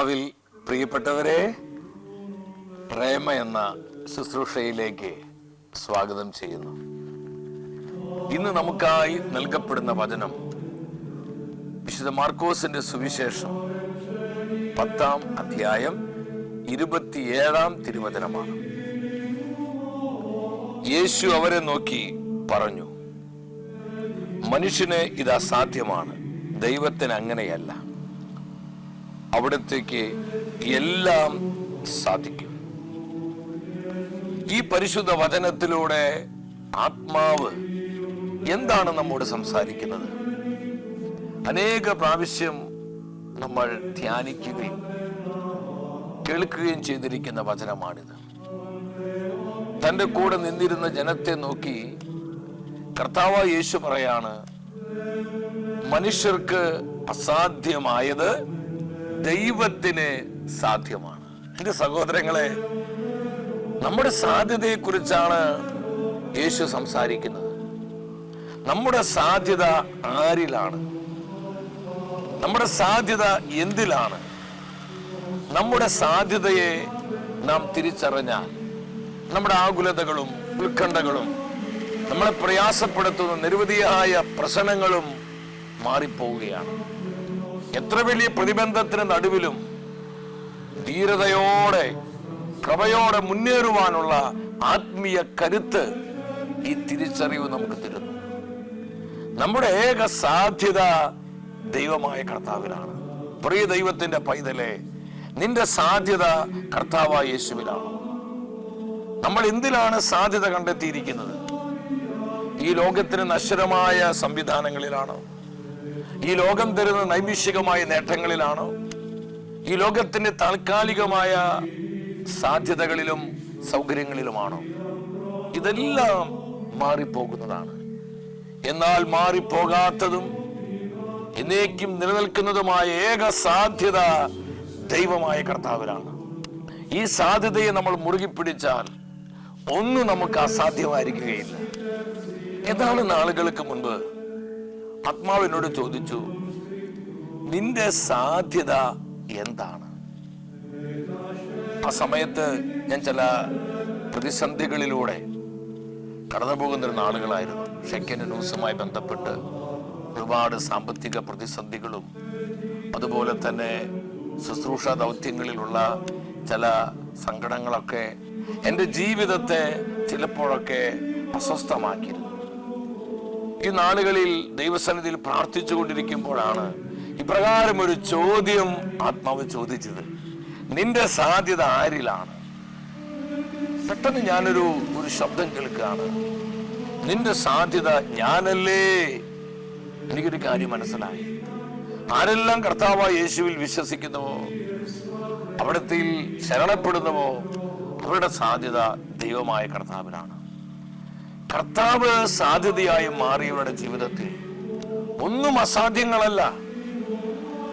കർത്താവിൽ പ്രിയപ്പെട്ടവരെ പ്രേമ എന്ന ശുശ്രൂഷയിലേക്ക് സ്വാഗതം ചെയ്യുന്നു. ഇന്ന് നമുക്കായി നൽകപ്പെടുന്ന വചനം വിശുദ്ധ മാർക്കോസിന്റെ സുവിശേഷം പത്താം അധ്യായം ഇരുപത്തിയേഴാം തിരുവചനമാണ്. യേശു അവരെ നോക്കി പറഞ്ഞു മനുഷ്യന് ഇത് അസാധ്യമാണ് ദൈവത്തിന് അങ്ങനെയല്ല. അവിടത്തേക്ക് എല്ലാം സാധിക്കും. ഈ പരിശുദ്ധ വചനത്തിലൂടെ ആത്മാവ് എന്താണ് നമ്മോട് സംസാരിക്കുന്നത്? അനേക പ്രാവശ്യം നമ്മൾ ധ്യാനിക്കുകയും കേൾക്കുകയും ചെയ്തിരിക്കുന്ന വചനമാണിത്. തന്റെ കൂടെ നിന്നിരുന്ന ജനത്തെ നോക്കി കർത്താവ് യേശു പറയാണ് മനുഷ്യർക്ക് അസാധ്യമായത് ദൈവത്തിന് സാധ്യമാണ്. എന്റെ സഹോദരങ്ങളെ നമ്മുടെ സാധ്യതയെ കുറിച്ചാണ് യേശു സംസാരിക്കുന്നത്. നമ്മുടെ സാധ്യത ആരിലാണ്? നമ്മുടെ സാധ്യത എന്തിലാണ്? നമ്മുടെ സാധ്യതയെ നാം തിരിച്ചറിഞ്ഞാൽ നമ്മുടെ ആകുലതകളും ഉത്കണ്ഠകളും നമ്മളെ പ്രയാസപ്പെടുത്തുന്ന നിരവധിയായ പ്രശ്നങ്ങളും മാറിപ്പോവുകയാണ്. എത്ര വലിയ പ്രതിബന്ധത്തിന് നടുവിലും ധീരതയോടെ കൃപയോടെ മുന്നേറുവാനുള്ള ആത്മീയ കരുത്ത് ഈ തിരിച്ചറിവ് നമുക്ക് തരുന്നു. നമ്മുടെ ഏക സാധ്യത ദൈവമായ കർത്താവിനാണ്. പ്രിയ ദൈവത്തിന്റെ പൈതലെ നിന്റെ സാധ്യത കർത്താവായ യേശുവിലാണ്. നമ്മൾ എന്തിലാണ് സാധ്യത കണ്ടെത്തിയിരിക്കുന്നത്? ഈ ലോകത്തിന് നശ്വരമായ സംവിധാനങ്ങളിലാണോ ഈ ലോകം തരുന്ന നൈമിഷികമായ നേട്ടങ്ങളിലാണോ? ഈ ലോകത്തിന്റെ താൽക്കാലികമായ സാധ്യതകളിലും സൗകര്യങ്ങളിലുമാണോ? ഇതെല്ലാം മാറിപ്പോകുന്നതാണ്. എന്നാൽ മാറിപ്പോകാത്തതും എന്നേക്കും നിലനിൽക്കുന്നതുമായ ഏക സാധ്യത ദൈവമായ കർത്താവിലാണ്. ഈ സാധ്യതയെ നമ്മൾ മുറുകി പിടിച്ചാൽ ഒന്നും നമുക്ക് അസാധ്യമായിരിക്കുകയില്ല. ഏതാനും നാളുകൾക്ക് മുൻപ് ആത്മാവിനോട് ചോദിച്ചു നിന്റെ സാധ്യത എന്താണ്? ആ സമയത്ത് ഞാൻ ചില പ്രതിസന്ധികളിലൂടെ കടന്നു ഒരു നാളുകളായിരുന്നു. ഷെക്കൻ ന്യൂസുമായി ബന്ധപ്പെട്ട് ഒരുപാട് സാമ്പത്തിക പ്രതിസന്ധികളും അതുപോലെ തന്നെ ശുശ്രൂഷ ദൗത്യങ്ങളിലുള്ള ചില സങ്കടങ്ങളൊക്കെ എന്റെ ജീവിതത്തെ ചിലപ്പോഴൊക്കെ അസ്വസ്ഥമാക്കിയിരുന്നു. ഈ നാളുകളിൽ ദൈവസന്നിധിയിൽ പ്രാർത്ഥിച്ചു കൊണ്ടിരിക്കുമ്പോഴാണ് ഇപ്രകാരം ഒരു ചോദ്യം ആത്മാവ് ചോദിച്ചത്. നിന്റെ സാധ്യത ആരിലാണ്? പെട്ടെന്ന് ഞാനൊരു ഒരു ശബ്ദം കേൾക്കുകയാണ്. നിന്റെ സാധ്യത ഞാനല്ലേ? എനിക്കൊരു കാര്യം മനസ്സിലായി. ആരെല്ലാം കർത്താവായ യേശുവിൽ വിശ്വസിക്കുന്നുവോ? അവിടത്തിൽ ശരണപ്പെടുന്നുവോ? അവരുടെ സാധ്യത ദൈവമായ കർത്താവിനാണ്. കർത്താവ് സാധ്യതയായി മാറിയവരുടെ ജീവിതത്തിൽ. ഒന്നും അസാധ്യങ്ങളല്ല.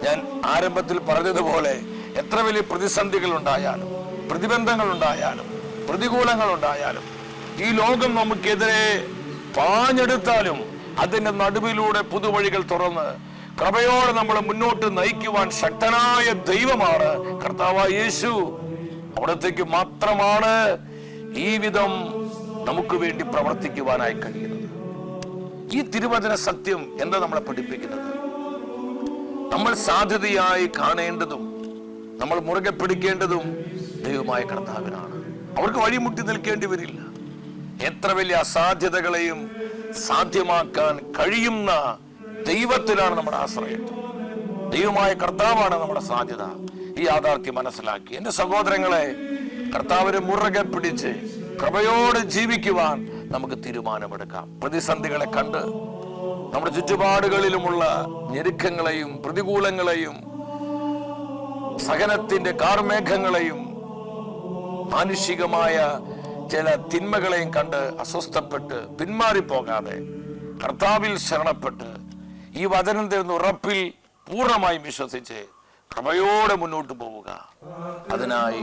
ഞാൻ ആരംഭത്തിൽ പറഞ്ഞതുപോലെ എത്ര വലിയ പ്രതിസന്ധികൾ ഉണ്ടായാലും പ്രതിബന്ധങ്ങൾ ഉണ്ടായാലും പ്രതികൂലങ്ങൾ ഉണ്ടായാലും ഈ ലോകം നമുക്കെതിരെ പാഞ്ഞെടുത്താലും അതിന്റെ നടുവിലൂടെ പുതുവഴികൾ തുറന്ന് കൃപയോടെ നമ്മളെ മുന്നോട്ട് നയിക്കുവാൻ ശക്തനായ ദൈവമാണ് കർത്താവായ യേശു. അവിടത്തേക്ക് മാത്രമാണ് ഈ വിധം നമുക്ക് വേണ്ടി പ്രവർത്തിക്കുവാനായി കഴിയുന്നത്. ഈ തിരുവചന സത്യം എന്താ നമ്മളെ പഠിപ്പിക്കുന്നത്? നമ്മൾ സാധ്യതയായി കാണേണ്ടതും നമ്മൾ മുറുകെ പിടിക്കേണ്ടതും ദൈവമായ കർത്താവിനാണ്. അവർക്ക് വഴിമുട്ടി നിൽക്കേണ്ടി വരില്ല. എത്ര വലിയ അസാധ്യതകളെയും സാധ്യമാക്കാൻ കഴിയുന്ന ദൈവത്തിലാണ് നമ്മുടെ ആശ്രയം. ദൈവമായ കർത്താവാണ് നമ്മുടെ സാധ്യത. ഈ യാഥാർത്ഥ്യം മനസ്സിലാക്കി. എന്റെ സഹോദരങ്ങളെ കർത്താവിനെ മുറുകെ പിടിച്ച് കൃപയോടെ ജീവിക്കുവാൻ നമുക്ക് തീരുമാനമെടുക്കാം. പ്രതിസന്ധികളെ കണ്ട് നമ്മുടെ ചുറ്റുപാടുകളിലുമുള്ള ഞെരുക്കങ്ങളെയും പ്രതികൂലങ്ങളെയും സഹനത്തിന്റെ കാർമേഘങ്ങളെയും മാനുഷികമായ ചില തിന്മകളെയും കണ്ട് അസ്വസ്ഥപ്പെട്ട് പിന്മാറിപ്പോകാതെ കർത്താവിൽ ശരണപ്പെട്ട് ഈ വചനം തരുന്ന ഉറപ്പിൽ പൂർണമായും വിശ്വസിച്ച് കൃപയോടെ മുന്നോട്ട് പോവുക. അതിനായി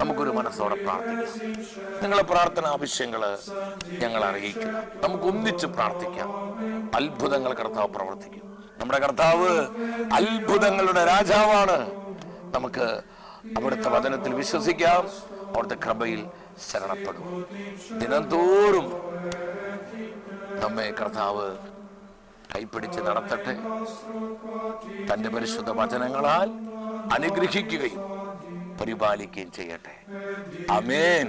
നമുക്കൊരു മനസ്സോടെ പ്രാർത്ഥിക്കാം. നിങ്ങളെ പ്രാർത്ഥന ആവശ്യങ്ങൾ ഞങ്ങൾ അറിയിക്കുക നമുക്ക് ഒന്നിച്ച് പ്രാർത്ഥിക്കാം. അത്ഭുതങ്ങൾ കർത്താവ് പ്രവർത്തിക്കും. നമ്മുടെ കർത്താവ് അത്ഭുതങ്ങളുടെ രാജാവാണ്. നമുക്ക് അവിടുത്തെ വചനത്തിൽ വിശ്വസിക്കാം. അവിടുത്തെ കൃപയിൽ ശരണപ്പെടും. ദിനംതോറും നമ്മെ കർത്താവ് കൈപ്പിടിച്ച് നടത്തട്ടെ. തന്റെ പരിശുദ്ധ വചനങ്ങളാൽ അനുഗ്രഹിക്കുകയും പരിപാലിക്കുകയും ചെയ്യട്ടെ. അമേൻ